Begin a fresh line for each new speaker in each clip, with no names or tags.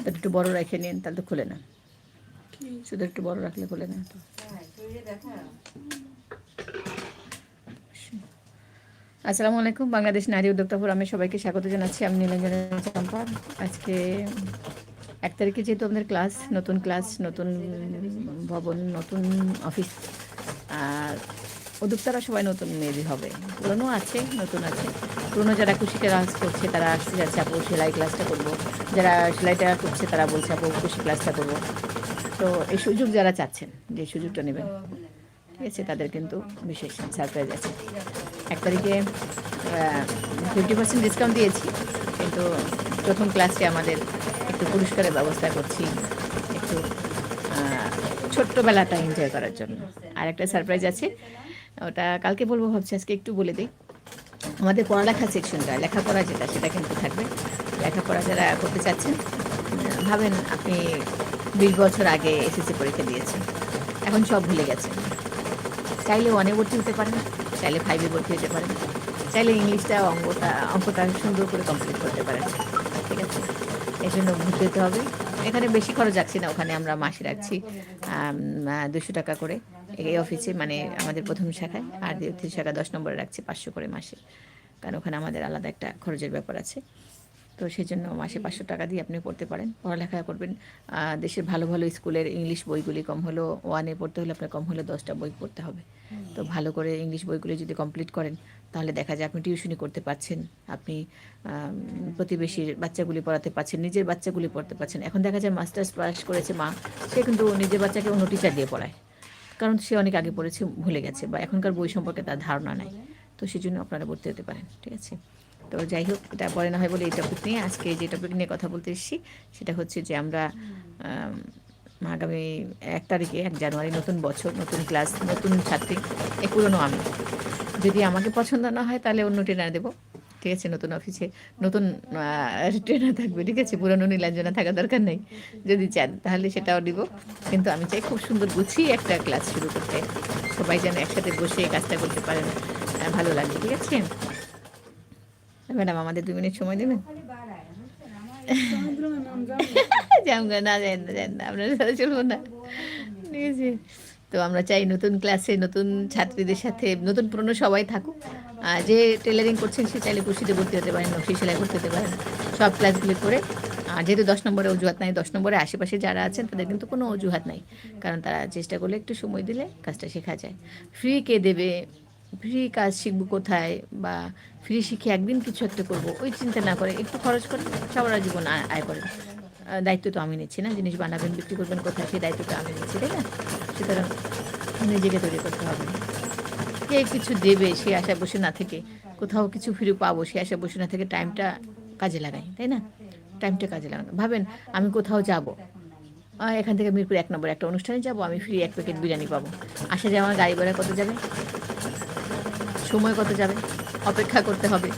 শুধু একটু বড় রেখে নিন তাহলে তো খুলে না। শুধু একটু বড় রাখলে খুলে না। তো আসসালামু আলাইকুম বাংলাদেশ নারী উদ্যোক্তা ফোরামে সবাইকে স্বাগত জানাচ্ছি। আমি নীলাঞ্জনা চাম্পা। আজকে এক তারিখে যেহেতু আমাদের ক্লাস নতুন ক্লাস নতুন ভবন নতুন অফিস আর উদ্যোক্তারা সবাই নতুন মেবি হবে। পুরনো আছে নতুন আছে। পুরনো যারা কুশি ক্লাস করছে, তারা আসতে যাচ্ছে আপু, সেলাই ক্লাসটা করব। যারা সেলাইটা করছে, তারা বলছে, আপু কুশি ক্লাসটা করব। তো এই সুযোগ যারা চাচ্ছেন, যে সুযোগটা নেবেন, ঠিক আছে, তাদের কিন্তু বিশেষ সারপ্রাইজ আছে। এক তারিখে ফিফটি পার্সেন্ট ডিসকাউন্ট দিয়েছি, কিন্তু প্রথম ক্লাসে আমাদের একটু পুরস্কারের ব্যবস্থা করছি, একটু ছোট্টবেলাটা এনজয় করার জন্য। আর একটা সারপ্রাইজ আছে, ওটা কালকে বলব, ভাবছি আজকে একটু বলে দিই। আমাদের পড়ালেখা সেকশনটা, লেখাপড়া যেটা, সেটা কিন্তু থাকবে। লেখাপড়া যারা করতে চাচ্ছেন ভাবেন আপনি বিশ বছর আগে এসএসসি পরীক্ষা দিয়েছেন। এখন সব ভুলে গেছেন। চাইলে ওয়ানে ভর্তি হতে পারেন, চাইলে ফাইভে ভর্তি হতে পারেন, চাইলে ইংলিশটা, অঙ্কটা অঙ্কটা সুন্দর করে কমপ্লিট করতে পারেন। ঠিক আছে? এই জন্য ভর্তি হতে হবে। এখানে বেশি খরচ রাখছি না, ওখানে আমরা মাসে রাখছি দুশো টাকা করে। এই অফিসে মানে আমাদের প্রথম শাখায় আর দ্বিতীয় শাখা দশ নম্বরে রাখছে পাঁচশো করে মাসে। কারণ ওখানে আমাদের আলাদা একটা খরচের ব্যাপার আছে। তো সেই জন্য মাসে পাঁচশো টাকা দিয়ে আপনি পড়তে পারেন। পড়ালেখা করবেন। দেশের ভালো ভালো স্কুলের ইংলিশ বইগুলি কম হলো ওয়ানে পড়তে হলে আপনার কম হলে দশটা বই পড়তে হবে। তো ভালো করে ইংলিশ বইগুলি যদি কমপ্লিট করেন তাহলে দেখা যায় আপনি টিউশনি করতে পারছেন। আপনি প্রতিবেশীর বাচ্চাগুলি পড়াতে পারছেন নিজের বাচ্চাগুলি পড়তে পারছেন। এখন দেখা যায় মাস্টার্স পাস করেছে মা সে কিন্তু নিজের বাচ্চাকে অন্য টিচার দিয়ে পড়ায়। কারণ সে অনেক আগে পড়েছে ভুলে গেছে বা এখনকার বই সম্পর্কে তার ধারণা নাই। তো সেই জন্য আপনারা ভর্তি হতে পারেন ঠিক আছে? তো যাই হোক এটা পরে না হয় বলে এই টপিক নিয়ে আজকে যে টপিক নিয়ে কথা বলতে এসেছি সেটা হচ্ছে যে আমরা আম, আগামী এক তারিখে এক জানুয়ারি নতুন বছর নতুন ক্লাস নতুন ছাত্রী এ পুরনো আমি। যদি আমাকে পছন্দ না হয় তাহলে অন্যটি না দেবো। ঠিক আছে নতুন অফিসে নতুন ট্রেনার থাকবে ঠিক আছে? পুরনো নীলাঞ্জনা থাকা দরকার নেই। যদি চান তাহলে সেটাও দিব কিন্তু আমি চাই খুব সুন্দর গুছিয়ে একটা ক্লাস শুরু করতে। সবাই যেন একসাথে বসে কাজটা করতে পারেন। ভালো লাগবে ঠিক আছে? ম্যাডাম আমাদের দু মিনিট সময় দেবেন? জামগা না যান না যান না আপনার সাথে চলবো না। ঠিক আছে। তো আমরা চাই নতুন ক্লাসে নতুন ছাত্রীদের সাথে, নতুন পুরনো সবাই থাকুক। আর যে টেলারিং করছেন সে চাইলে কুশিতে ভর্তি হতে পারেন, নকশি সেলাই করতে হতে পারেন। সব ক্লাসগুলি করে, আর যেহেতু দশ নম্বরে অজুহাত নাই, দশ নম্বরে আশেপাশে যারা আছেন, তাদের কিন্তু কোনো অজুহাত নাই। কারণ তারা চেষ্টা করলে একটু সময় দিলে কাজটা শেখা যায়। ফ্রি কে দেবে? ফ্রি কাজ শিখব কোথায়? বা ফ্রি শিখে একদিন কিছু একটা করব, ওই চিন্তা না করে একটু খরচ করে সবার জীবন আয় করেন। দায়িত্ব তো আমি নিচ্ছি না, জিনিস বানাবেন, বিক্রি করবেন কোথায়, সেই দায়িত্ব তো আমি নিচ্ছি, তাই না? সুতরাং নিজেকে তৈরি করতে হবে। কে কিছু দেবে সে আশায় বসে না থেকে কোথাও কিছু ফিরে পাবো সে আশায় বসে না থেকে টাইমটা কাজে লাগাই তাই না? টাইমটা কাজে লাগানো। ভাবেন আমি কোথাও যাব এখান থেকে মিরপুর এক নম্বর একটা অনুষ্ঠানে যাব আমি ফ্রি এক প্যাকেট বিরিয়ানি পাবো। আসা আমার গাড়ি ভাড়া কত যাবে? সময় কত যাবে? অপেক্ষা করতে হবে।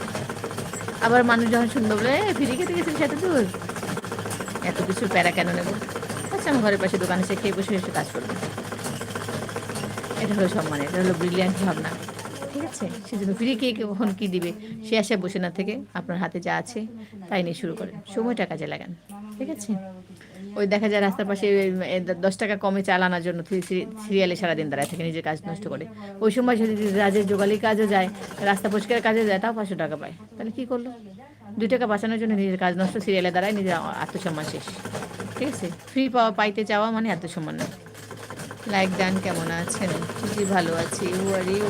আবার মানুষ যখন শুনবে বলে "এ, ফিরে খেতে গেছেন সেটা দূর। এত কিছু প্যারা কেন নেব? আচ্ছা আমার ঘরের পাশে দোকানে সে খেয়ে বসে এসে কাজ করবে। এটা হলো সম্মান, এটা হলো ব্রিলিয়ান্ট ভাবনা। ঠিক আছে? সে সেজন্য ফিরে কে কখন কী দিবে, সে আশায় বসে না থেকে, আপনার হাতে যা আছে, তাই নিয়ে শুরু করেন। সময়টা কাজে লাগান, ঠিক আছে? ওই দেখা যায় রাস্তার পাশে দশ টাকা কমে চাল আনার জন্য সিরিয়ালে সারাদিন দাঁড়ায় থাকে, নিজের কাজ নষ্ট করে। ওই সময় যদি রাজের জোগালি কাজও যায়, রাস্তা পরিষ্কার কাজে যায়, তাও পাঁচশো টাকা পায়। তাহলে কী করল? দুই টাকা বাঁচানোর জন্য নিজের কাজ নষ্ট, সিরিয়ালে দাঁড়ায়, নিজের আত্মসম্মান শেষ। ঠিক আছে? ফ্রি পাওয়া, পাইতে চাওয়া মানে আত্মসম্মান না লাইক ডান কেমন আছেন? জি ভালো আছি। You are you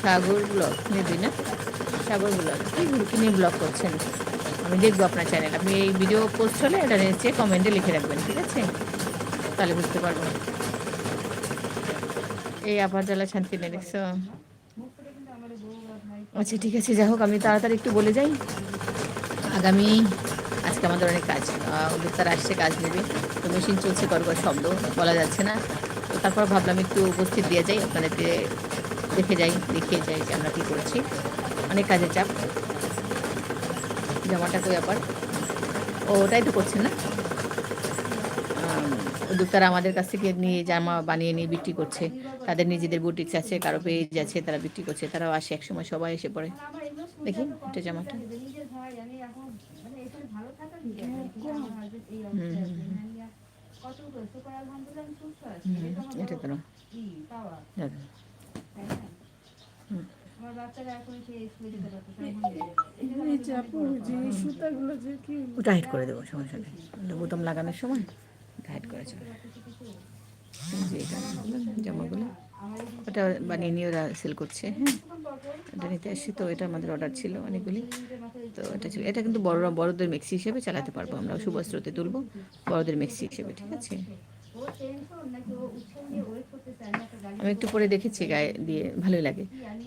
Sagar blog maybe না? সাগর ব্লগ। কি কি নিয়ে ব্লগ করছেন। আমি দেখব আপনার চ্যানেল আপনি এই ভিডিও পোস্ট হলে এটা নিচে কমেন্টে লিখে রাখবেন ঠিক আছে? তাহলে বুঝতে পারব এই আপার জ্বালা শান্তি নেই দেখছ? আচ্ছা ঠিক আছে যাই হোক আমি তাড়াতাড়ি একটু বলে যাই। আগামী আজকে আমাদের অনেক কাজ। উদ্যোক্তারা আসছে কাজ নেবে। মেশিন চলছে কর শব্দ বলা যাচ্ছে না। তো তারপর ভাবলাম একটু উপস্থিত দিয়ে যাই আপনাদেরকে দেখে যাই দেখিয়ে যাই যে আমরা কী করছি। অনেক কাজের চাপ জামাটা কই ব্যাপার। ও ওটাই তো করছে না? উদ্যোক্তারা আমাদের কাছ থেকে নিয়ে জামা বানিয়ে নিয়ে বিক্রি করছে। তাদের নিজেদের বুটিক্স আছে কারও পেজ আছে তারা বিক্রি করছে তারাও আসে একসময় সবাই এসে পড়ে। দেখি এটা জামাটা। হুম, এটা তো না। দাদা
এই যে আপু যে এই সুতাগুলো যে কি
ওটা করে দেবো সমস্যা নেই ওটা বোতাম লাগানোর সময় টাইট করে চলে। জামাগুলো। ওটা বানিয়ে নিয়ে ওরা সেল করছে হ্যাঁ। এটা নিতে আসছি, তো এটা আমাদের অর্ডার ছিল অনেকগুলি। তো এটা ছিল, এটা কিন্তু বড়রা, বড়দের মেক্সি হিসেবে চালাতে পারব, আমরা সুবস্ত্রতে তুলবো, বড়দের মেক্সি হিসেবে, ঠিক আছে? আমি একটু পরে দেখেছি গায়ে দিয়ে, ভালোই লাগে।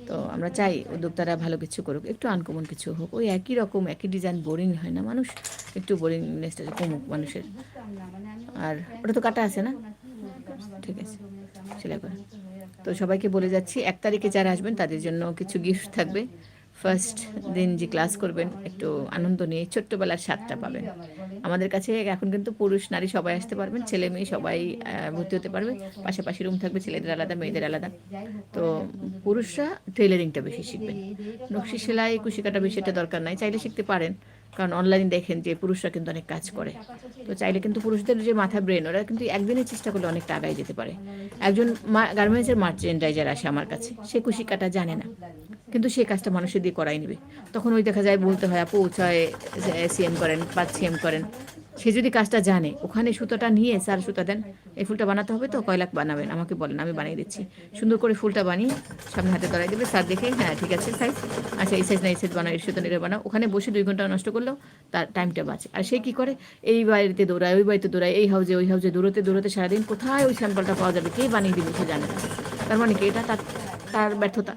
তো আমরা চাই উদ্যোক্তারা ভালো কিছু করুক, একটু আনকমন কিছু হোক। ওই একই রকম, একই ডিজাইন বোরিং হয় না, মানুষ একটু বোরিংনেসটা কমুক মানুষের। আর ওটা তো কাটা আছে না? ঠিক আছে, সেলাই করে। তো সবাইকে বলে যাচ্ছি, এক তারিখে যারা আসবেন তাদের জন্য কিছু গিফট থাকবে। ফার্স্ট দিন যে ক্লাস করবেন, একটু আনন্দ নিয়ে ছোট্টবেলার স্বাদটা পাবেন। আমাদের কাছে এখন কিন্তু পুরুষ, নারী সবাই আসতে পারবেন, ছেলে মেয়ে সবাই ভর্তি হতে পারবে। পাশাপাশি রুম থাকবে, ছেলেদের আলাদা, মেয়েদের আলাদা। তো পুরুষরা টেলারিংটা বেশি শিখবেন। নকশি সেলাই, কুশি কাটা বেশি এটা দরকার নাই, চাইলে শিখতে পারেন। কারণ অনলাইনে দেখেন যে পুরুষরা কিন্তু অনেক কাজ করে। তো চাইলে কিন্তু পুরুষদের যে মাথা ব্রেন ওরা কিন্তু একদিনের চেষ্টা করলে অনেকটা আগায় যেতে পারে। একজন গার্মেন্টসের মার্চেন্ডাইজার আসে আমার কাছে, সে কুশি কাটা জানে না। কিন্তু সেই কাজটা মানুষের দিয়ে করাই নেবে। তখন ওই দেখা যায় বলতে হয়, আপু ছয় সিএম করেন, পাঁচ সিএম করেন। সে যদি কাজটা জানে, ওখানে সুতোটা নিয়ে স্যার সুতা দেন, এই ফুলটা বানাতে হবে তো কয় লাখ বানাবেন, আমাকে বলেন, আমি বানিয়ে দিচ্ছি। সুন্দর করে ফুলটা বানিয়ে সামনে হাতে ধরাই দেবে, স্যার দেখে হ্যাঁ ঠিক আছে সাইজ আচ্ছা এই সাইজ না, এই সাইজ বানাও, এই সুতো নিয়ে বানাও। ওখানে বসে দুই ঘণ্টা নষ্ট করলেও তার টাইমটা বাঁচে। আর সে কী করে? এই বাড়িতে দৌড়ায়, ওই বাড়িতে দৌড়ায়, এই হাউজে ওই হাউজে দৌড়তে দৌড়তে সারাদিন কোথায় ওই স্যাম্পলটা পাওয়া যাবে? কে বানিয়ে দিবে সে জানে না। তার মানে কি? এটা তার তার ব্যর্থতা।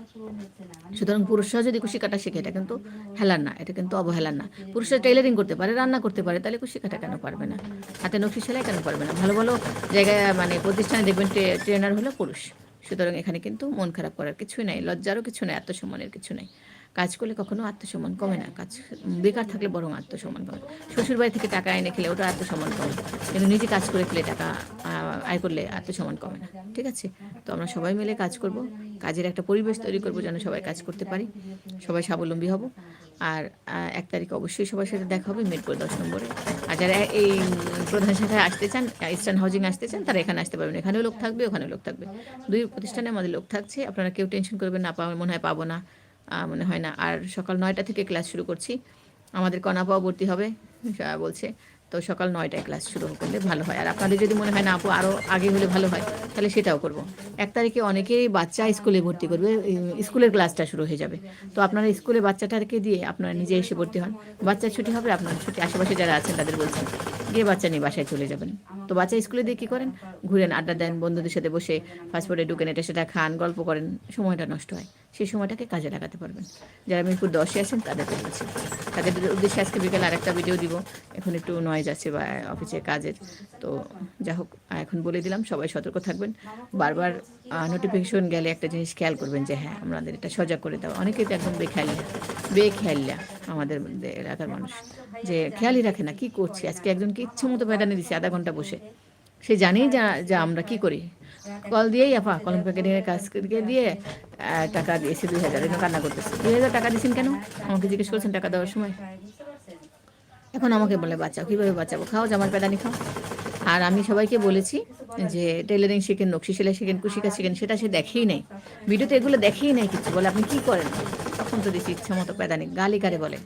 সুতরাং পুরুষরা যদি কুশি কাটা শেখে, এটা কিন্তু হেলার না, এটা কিন্তু অবহেলার না। পুরুষরা টেলারিং করতে পারে, রান্না করতে পারে, তাহলে কুশি কাটা কেন পারবে না? হাতে নকশি সেলাই কেন পারবে না? ভালো ভালো জায়গায় মানে প্রতিষ্ঠানে দেখবেন ট্রেনার হলো পুরুষ। সুতরাং এখানে কিন্তু মন খারাপ করার কিছুই নাই, লজ্জারও কিছু নেই, আত্মসম্মানের কিছু নেই। কাজ করলে কখনো আত্মসম্মান কমে না, কাজ, বেকার থাকলে বরং আত্মসম্মান কমে। শ্বশুর বাড়ি থেকে টাকা এনে খেলে ওটা আত্মসম্মান কমে, কিন্তু নিজে কাজ করে খেলে টাকা আয় করলে আত্মসম্মান কমে না। ঠিক আছে? তো আমরা সবাই মিলে কাজ করব। কাজের একটা পরিবেশ তৈরি করব যেন সবাই কাজ করতে পারি। সবাই স্বাবলম্বী হব। আর এক তারিখে অবশ্যই সবার সাথে দেখা হবে মিরপুর দশ নম্বরে। আর যারা এই প্রধান শাখায় আসতে চান ইস্টার্ন হাউজিং আসতে চান, তারা এখানে আসতে পারবেন। এখানেও লোক থাকবে, ওখানেও লোক থাকবে। দুই প্রতিষ্ঠানে আমাদের লোক থাকছে। আপনারা কেউ টেনশন করবেন না পাওয়ার মনে হয় পাবো না মনে হয় না। আর সকাল নয়টা থেকে ক্লাস শুরু করছি। আমাদের কনাপাও ভর্তি হবে বলছে। তো সকাল নয়টায় ক্লাস শুরু করলে ভালো হয়। আর আপনাদের যদি মনে হয় না আপু আরও আগে হলে ভালো হয়। তাহলে সেটাও করব। এক তারিখে অনেকেই বাচ্চা স্কুলে ভর্তি করবে স্কুলের ক্লাসটা শুরু হয়ে যাবে। তো আপনারা স্কুলে বাচ্চাটাকে দিয়ে আপনারা নিজে এসে ভর্তি হন। বাচ্চার ছুটি হবে, আপনার ছুটি আশেপাশে যারা আছেন তাদের বলছেন। গিয়ে বাচ্চা নিয়ে বাসায় চলে যাবেন। তো বাচ্চা স্কুলে দিয়ে কী করেন? ঘুরেন, আড্ডা দেন, বন্ধুদের সাথে বসে ফাস্টফুডে ঢুকেন, এটা সেটা খান, গল্প করেন, সময়টা নষ্ট হয়। সেই সময়টাকে কাজে লাগাতে পারবেন। যারা মিরপুর দশে আছেন, তাদের বলছি তাদের উদ্দেশ্যে আজকে বিকেলে আরেকটা ভিডিও দিব। এখন একটু নয়েজ আছে বা অফিসের কাজের। তো যা হোক, এখন বলে দিলাম, সবাই সতর্ক থাকবেন। বারবার নোটিফিকেশন গেলে একটা জিনিস খেয়াল করবেন যে হ্যাঁ আমাদের এটা সজাগ করে দেওয়া। অনেকেই তো একদম বেখেয়ালিয়া বেখেয়ালিয়া আমাদের এলাকার মানুষ। যে খেয়ালই রাখে না, কি করছি? আজকে একজনকে ইচ্ছে মতো ময়দানে দিছি, আধা ঘণ্টা বসে। সে জানেই যা যা আমরা কি করি। কল দিয়েই আপা, কলম প্যাকেট নিয়ে কাজ দিয়ে টাকা দিয়েছে দুই হাজার। এনে কান্না করতেছে। দুই হাজার টাকা দিয়েছেন কেন? আমাকে জিজ্ঞেস করছেন টাকা দেওয়ার সময়। এখন আমাকে বলে বাঁচাও। কীভাবে বাঁচাবো? খাও জামার প্যাদানি খাও। আর আমি সবাইকে বলেছি যে টেলারিং শিখেন নকশি সেলাই শিখেন কুশিকা শিখেন সেটা সে দেখেই নেই। ভিডিওতে এগুলো দেখেই নেই কিছু বলে আপনি কি করেন? তখন তো দিচ্ছি ইচ্ছা মতো প্যাদানি গালি কারে বলে।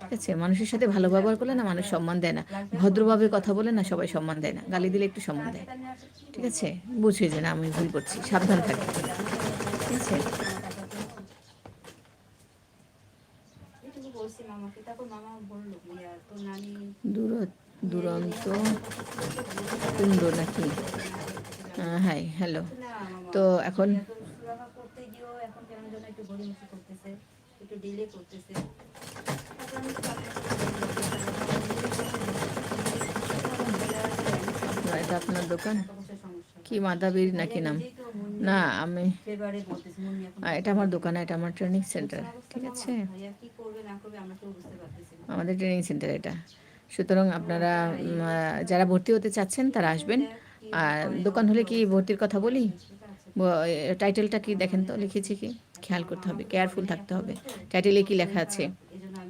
ঠিক আছে মানুষের সাথে ভালো ব্যবহার করলে না মানুষ সম্মান দেয় না। ভদ্রভাবে কথা বলে না সবাই সম্মান দেয় না গালি দিলে একটু সম্মান দেয়। ঠিক আছে বুঝে যে না আমি ভুল করছি সাবধান থাকি। ঠিক আছে?
এটুকু
দুরন্ত। কুণ্ড নাকি? Hi, hello. তো এখন? এটা আপনার দোকান? কি মাদাবীর নাকি নাম? না, আমি এটা আমার দোকান, এটা আমার ট্রেনিং সেন্টার ঠিক আছে? আমাদের ট্রেনিং সেন্টার এটা। সুতরাং আপনারা যারা ভর্তি হতে চাচ্ছেন তারা আসবেন। আর দোকান হলে কি ভর্তির কথা বলি? টাইটেলটা কি দেখেন তো, লিখেছি কি? খেয়াল করতে হবে কেয়ারফুল থাকতে হবে। টাইটেলে কি লেখা আছে?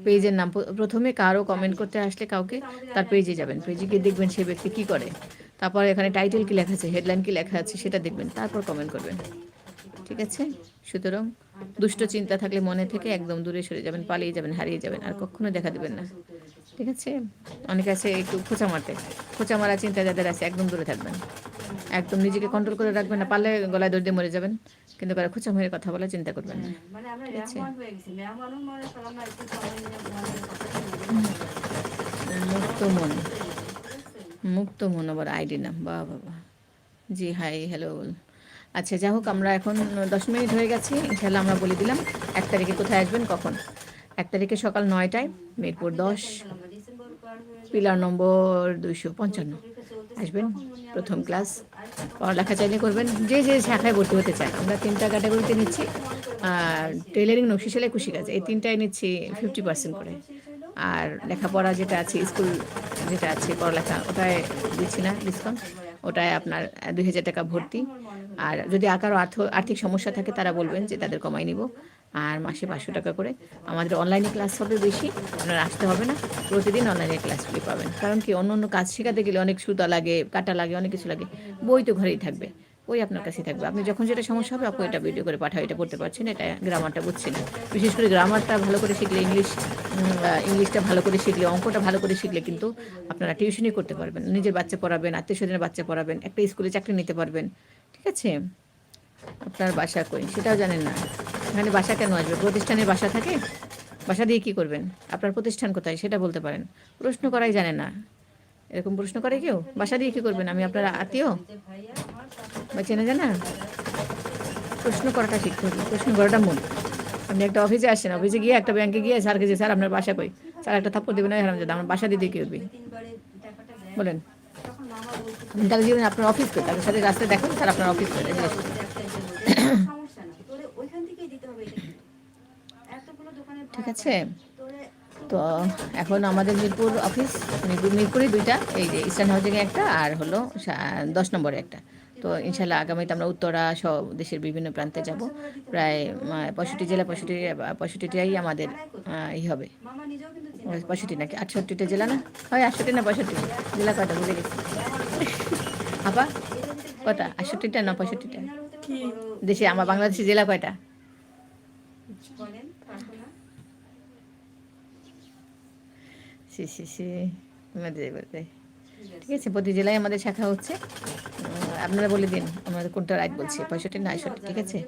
পেজের নাম প্রথমে কারও কমেন্ট করতে আসলে কাউকে তার পেজে যাবেন। পেজে গিয়ে দেখবেন সেই ব্যক্তি কী করে। তারপর এখানে টাইটেল কি লেখা আছে হেডলাইন কি লেখা আছে, সেটা দেখবেন, তারপর কমেন্ট করবেন। ঠিক আছে? সুতরাং দুষ্ট চিন্তা থাকলে মনে থেকে একদম দূরে সরে যাবেন, পালিয়ে যাবেন, হারিয়ে যাবেন, আর কখনো দেখা দেবেন না। ঠিক আছে? অনেকে আছে একটু খোঁচা মারতে। খোঁচা মারা চিন্তা যাদের আছে একদম দূরে থাকবেন। একদম নিজেকে কন্ট্রোল করে রাখবেন না পারলে গলায় দৌড় দিয়ে মরে যাবেন। কিন্তু কারও খোঁচা মেরে কথা বলার চিন্তা করবেন না।
মানে আমরা
ঠিক আছে। মুক্ত মন। মুক্ত মন আবার আইডি নাম বাহ বাবা। জি হাই হ্যালো আচ্ছা যাই হোক আমরা এখন দশ মিনিট হয়ে গেছে ইনশাল্লাহ আমরা বলে দিলাম এক তারিখে কোথায় আসবেন কখন? এক তারিখে সকাল নয়টায় মিরপুর দশ। পিলার নম্বর দুইশো পঞ্চান্ন। আসবেন, প্রথম ক্লাস। পড়ালেখা চাইলে করবেন, যে যে শাখায় ভর্তি হতে চায়। আমরা তিনটা ক্যাটাগরিতে নিচ্ছি। আর টেলারিং নকশি সেলাই কুশি কাজ, এই তিনটায় নিচ্ছি ফিফটি পার্সেন্ট করে। আর লেখাপড়া যেটা আছে স্কুল যেটা আছে, পড়ালেখা, ওটায় দিচ্ছি না ডিসকাউন্ট ওটায় আপনার দুই হাজার টাকা ভর্তি। আর যদি আকারও আর্থ, আর্থিক সমস্যা থাকে, তারা বলবেন যে তাদের কমাই নিব। আর মাসে পাঁচশো টাকা করে। আমাদের অনলাইনে ক্লাস হবে বেশি, আপনার আসতে হবে না। প্রতিদিন অনলাইনে ক্লাসগুলি পাবেন। কারণ কি, অন্য অন্য কাজ শেখাতে গেলে অনেক সুতা লাগে, কাটা লাগে, অনেক কিছু লাগে। বই তো ঘরেই থাকবে। বই আপনার কাছেই থাকবে। আপনি যখন যেটা সমস্যা হবে, আপনি এটা ভিডিও করে পাঠাও, এটা করতে পারছেন, এটা গ্রামারটা বুঝছি না বিশেষ করে গ্রামারটা ভালো করে শিখলে ইংলিশ ইংলিশটা ভালো করে শিখলে, অঙ্কটা ভালো করে শিখলে কিন্তু আপনারা টিউশনই করতে পারবেন। নিজের বাচ্চা পড়াবেন আত্মীয় স্বজনের বাচ্চা পড়াবেন, একটা স্কুলে চাকরি নিতে পারবেন। ঠিক আছে? আপনার বাসা কই? সেটাও জানেন না। এখানে বাসা কেন আসবে? প্রতিষ্ঠানের বাসা থাকে? বাসা দিয়ে কি করবেন? আপনার প্রতিষ্ঠান কোথায়? সেটা বলতে পারেন। প্রশ্ন করাই জানে না। এরকম প্রশ্ন করে কেউ? বাসা দিয়ে কি করবেন? আমি আপনার আত্মীয়? বা চেনা জানা? প্রশ্ন করাটা শিখতে হবে। প্রশ্ন করাটা মূল। আপনি একটা অফিসে আসছেন অফিসে গিয়ে একটা ব্যাংকে গিয়ে স্যারকে যে, স্যার, আপনার বাসা কই? স্যার একটা থাপ্পড় দেবেন না হারাম আমার বাসা দিতে কি
দেয়
বলেন। তাকে জীবনে আপনার অফিস কই? তাদের সাথে রাস্তায় দেখুন, স্যার আপনার অফিস করে জিজ্ঞেস করুন।
সমস্যা না তোরে ওইখান থেকেই দিতে হবে এটা কি? এতগুলো দোকানে
ঠিক আছে? তো এখন আমাদের মিরপুর অফিস মিরপুর মিরপুরে দুইটা। এই যে ইস্টার্ন হাউজিংয়ে একটা আর হলো দশ নম্বরে একটা। তো ইনশাল্লাহ আগামীতে আমরা উত্তরা সব দেশের বিভিন্ন প্রান্তে যাব। প্রায় পঁয়ষট্টি জেলা পঁয়ষট্টি পঁয়ষট্টিটাই আমাদের ই হবে। পঁয়ষট্টি নাকি? আটষট্টিটা জেলা না? হয় আটষট্টি না পঁয়ষট্টি? জেলা কয়টা? বুঝে গেছি। আপা কটা? আটষট্টিটা না পঁয়ষট্টিটা? দেশে আমার বাংলাদেশে জেলা কয়টা
বলেন পারব না
সি সি সি। ঠিক আছে। প্রতি জেলায় আমাদের শাখা হচ্ছে। আপনারা বলে দিন আমাদের কোনটা রাইট বলছি পঁয়ষট্টি না আটষট্টি ঠিক আছে?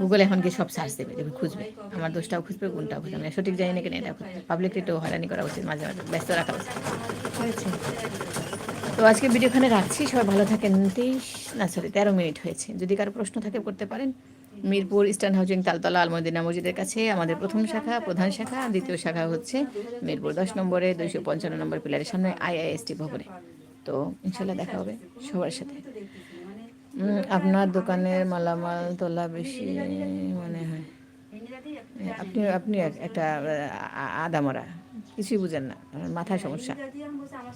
গুগল এখন গিয়ে সব সার্চ দেবে দেখবে খুঁজবে। আমার দোষটাও খুঁজবে কোনটাও খুঁজবে। আমি সঠিক জানি না কেন এটা পাবলিক একটু হয়রানি করা উচিত মাঝে মাঝে। ব্যস্ত রাখা উচিত। ঠিক আছে? তো আজকে ভিডিও এখানে রাখছি। সবাই ভালো থাকেন। তেইশ না সরি তেরো মিনিট হয়েছে। যদি কারও প্রশ্ন থাকে করতে পারেন। মিরপুর ইস্টার্ন হাউজিং তালতলা আলমদিনা মসজিদের কাছে আমাদের প্রথম শাখা, প্রধান শাখা, দ্বিতীয় শাখা হচ্ছে মিরপুর দশ নম্বরে, দুইশো পঞ্চান্ন নম্বর পিলারের সামনে আইআইএসটি ভবনে। তো ইনশাল্লাহ দেখা হবে সবার সাথে। আপনার দোকানের মালামাল তোলা বেশি মনে হয়? আপনি আপনি এক- একটা আদামরা কিছুই বুঝেন না। মাথায় সমস্যা।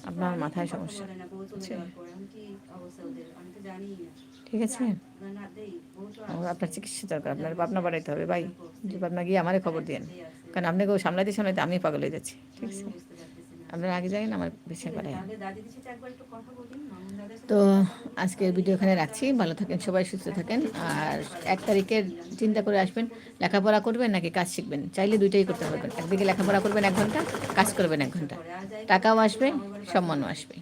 আপনার মাথায় সমস্যা। ঠিক আছে? আপনার চিকিৎসা দরকার, আপনার পাবনা বাড়াইতে হবে, ভাই। পাবনা গিয়ে আমারে খবর দিয়েন। কারণ আপনাকেও সামলাইতে সামলাইতে আমি পাগল হয়ে যাচ্ছি, ঠিক আছে। আপনারা আগে যাবেন আমার বেশি পারে। তো আজকের ভিডিও এখানে রাখছি। ভালো থাকেন সবাই, সুস্থ থাকেন। আর এক তারিখের চিন্তা করে আসবেন, লেখাপড়া করবেন নাকি কাজ শিখবেন? চাইলে দুইটাই করতে পারবেন। একদিকে লেখাপড়া করবেন এক ঘণ্টা, কাজ করবেন এক ঘণ্টা। টাকাও আসবে, সম্মানও আসবে।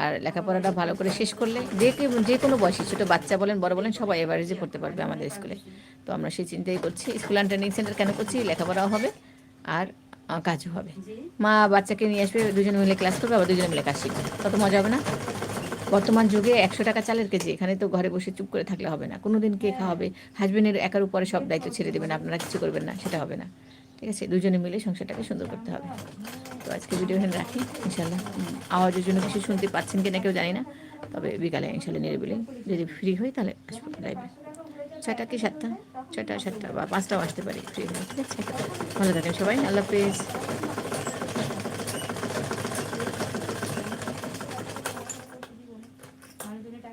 আর লেখাপড়াটা ভালো করে শেষ করলে যে যে কোনো বয়সী, ছোটো বাচ্চা বলেন, বড় বলেন, সবাই এভারেজে পড়তে পারবে আমাদের স্কুলে। তো আমরা সেই চিন্তাই করছি স্কুল অ্যান্ড ট্রেনিং সেন্টার কেন করছি, লেখাপড়াও হবে আর কাজও হবে। মা বাচ্চাকে নিয়ে আসবে, দুজনে মিলে ক্লাস করবে, আবার দুজনে মিলে কাজ শিখবে। কত মজা হবে না। বর্তমান যুগে একশো টাকা চালের কেজি, এখানে তো ঘরে বসে চুপ করে থাকলে হবে না। কোনো দিন কে খাওয়াবে হাজবেন্ডের একার উপরে সব দায়িত্ব ছেড়ে দেবেন, আপনারা কিছু করবেন না, সেটা হবে না। ঠিক আছে? দুজনে মিলে সংসারটাকে সুন্দর করতে হবে। আজকে ভিডিও এখানে রাখি ইনশাল্লাহ আওয়াজের জন্য কিছু শুনতে পাচ্ছেন কিনা কেউ জানি না, তবে বিকালে ইনশাল্লাহ নিরিবিলি যদি ফ্রি হই তাহলে আসব লাইভে ছয়টা কি সাতটা? ছয়টা সাতটা বা পাঁচটাও আসতে পারি ফ্রি হয়ে ঠিক আছে, ভালো থাকেন সবাই, আল্লাহ হাফিজ।